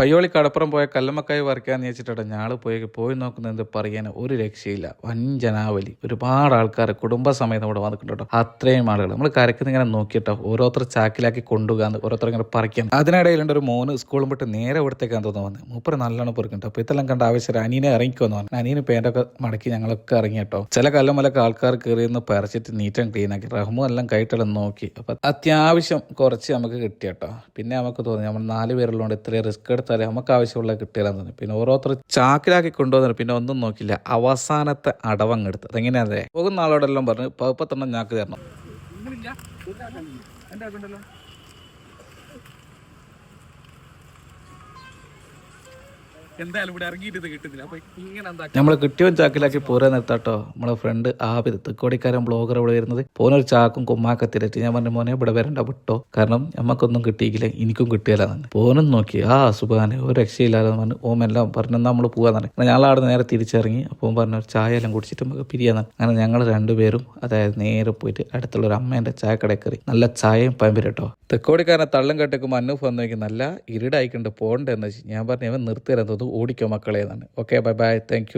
പയ്യോളി കടപ്പുറം പോയ കല്ലമ്മക്കായി വരയ്ക്കാന്ന് വെച്ചിട്ടാണ് ഞാൾ പോയി പോയി നോക്കുന്നത് പറയാൻ ഒരു രക്ഷയില്ല. വൻ ജനാവലി. ഒരുപാട് ആൾക്കാർ കുടുംബസമേതം ഇവിടെ വന്നിട്ടുണ്ടോ? അത്രയും ആളുകൾ നമ്മൾ കരക്കുന്ന ഇങ്ങനെ നോക്കിയിട്ടോ? ഓരോരുത്തർ ചാക്കിലാക്കി കൊണ്ടുപോകാന്ന് ഓരോരുത്തർ ഇങ്ങനെ പറിക്കാൻ. അതിനിടയിലുണ്ട് ഒരു മോന് സ്കൂളും വിട്ട് നേരെ ഇവിടത്തേക്കാന്ന് തോന്നുന്നു. വന്നത് മൂപ്പര് നല്ലോണം പൊറുക്കുന്നുണ്ട്. അപ്പോൾ ഇതെല്ലാം കണ്ട ആവശ്യം അനീനെ ഇറങ്ങിക്കുമെന്ന് പറഞ്ഞു. അനീന് പേരൊക്കെ മടക്കി ഞങ്ങളൊക്കെ ഇറങ്ങി കേട്ടോ ചില കല്ലമലൊക്കെ ആൾക്കാർ കയറിയെന്ന് പറിച്ചിട്ട് നീറ്റം ക്ലീൻ ആക്കി. റഹ്മു എല്ലാം കൈട്ടെല്ലാം നോക്കി. അപ്പൊ അത്യാവശ്യം കുറച്ച് നമുക്ക് കിട്ടിയട്ടോ. പിന്നെ നമുക്ക് തോന്നി. നമ്മൾ നാല് പേരുള്ളതുകൊണ്ട് ഇത്രയും റിസ്ക് എടുത്താലേ നമുക്ക് ആവശ്യമുള്ള കിട്ടിയാലെന്ന് പിന്നെ ഓരോരുത്തർ ചാക്കിലാക്കി കൊണ്ടുവന്നു പിന്നെ ഒന്നും നോക്കില്ല. അവസാനത്തെ അടവങ്ങ് അടവങ്ങെടുത്ത്. അതെങ്ങനെയാ പോകുന്ന ആളോടെല്ലാം പറഞ്ഞു പകുപ്പത്തെണ്ണം ഞാക്ക് തരണം. എന്തായാലും ഇവിടെ ഇറങ്ങിയിട്ട് കിട്ടുന്നില്ല. അപ്പൊ ഇങ്ങനെ നമ്മൾ കിട്ടിയവൻ ചാക്കിലാക്കി പോരാ നിർത്താട്ടോ. നമ്മളെ ഫ്രണ്ട് ആബിദ് തെക്കോടിക്കാരൻ ബ്ലോഗർ ഇവിടെ വരുന്നത്. പോനൊരു ചാക്കും കുമ്മാക്കത്തിരറ്റ് ഞാൻ പറഞ്ഞു മോനെ ഇവിടെ വരണ്ട വിട്ടോ. കാരണം നമുക്കൊന്നും കിട്ടിയില്ല എനിക്കും കിട്ടിയാലെന്ന് പോനും നോക്കി ആ അസുഖാനെ ഒരു രക്ഷയില്ലാതെ പറഞ്ഞു. ഓമെല്ലാം പറഞ്ഞു നമ്മൾ പോകാന്നാണ് ഞങ്ങൾ അവിടെ നേരെ തിരിച്ചിറങ്ങി. അപ്പോൾ പറഞ്ഞു ഒരു ചായ എല്ലാം കുടിച്ചിട്ട് നമുക്ക് പിരിയാന്നാണ് അങ്ങനെ ഞങ്ങൾ രണ്ടുപേരും അതായത് നേരെ പോയിട്ട് അടുത്തുള്ള ഒരു അമ്മേന്റെ ചായക്കടയിൽ കയറി. നല്ല ചായയും പമ്പരും കേട്ടോ. തെക്കോടിക്കാരനെ തള്ളും കെട്ടിക്കുമ്പോൾ അന്നൂഫ് വന്നു എനിക്ക് നല്ല ഇരുടായിക്കൊണ്ട് പോകണ്ടെന്ന് വെച്ച് ഞാൻ പറഞ്ഞു അവൻ നിർത്തിയാലെന്ന് തോന്നുന്നു ഓടിക്കോ മക്കളെ എന്നാണ്. Okay bye bye thank